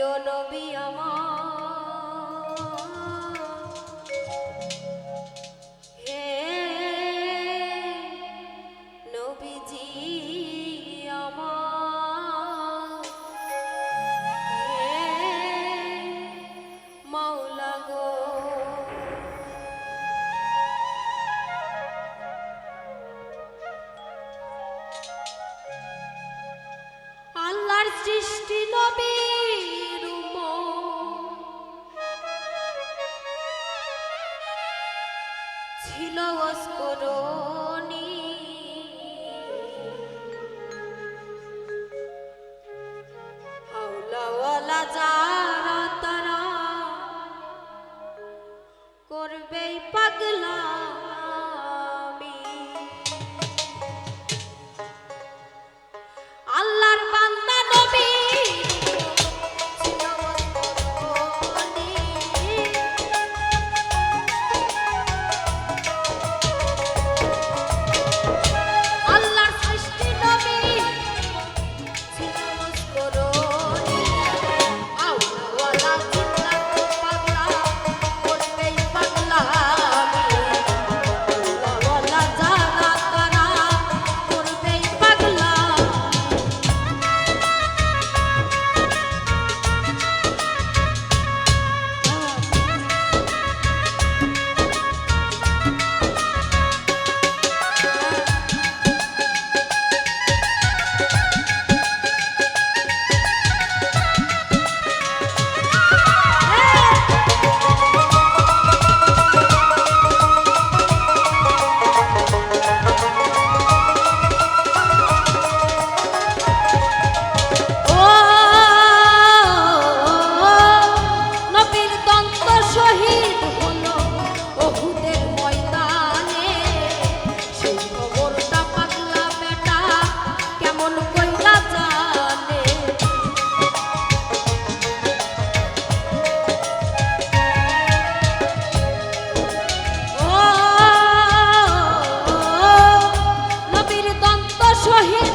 প্রিয় নবী আমার। ছিল অস্করণী here.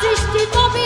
সৃষ্টি নবীর